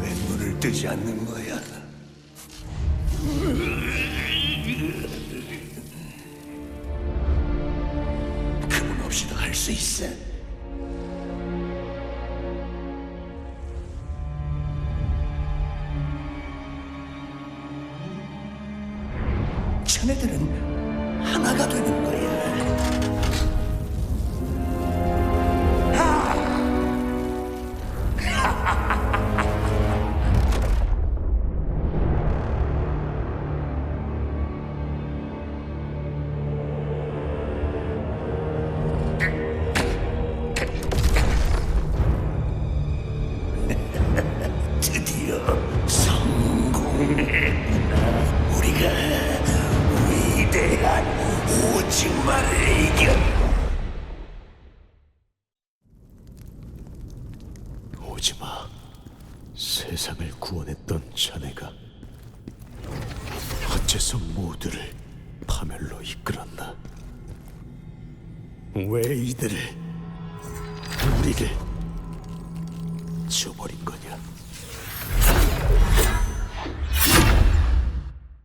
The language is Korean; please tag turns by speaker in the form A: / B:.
A: 왜 눈을 뜨지 않는 거야? 그분 없이도 할 수 있어. 자네들은 하나가
B: 오지마. 세상을 구원했던 자네가 어째서 모두를 파멸로 이끌었나? 왜 이들을 우리를 저버린 거냐?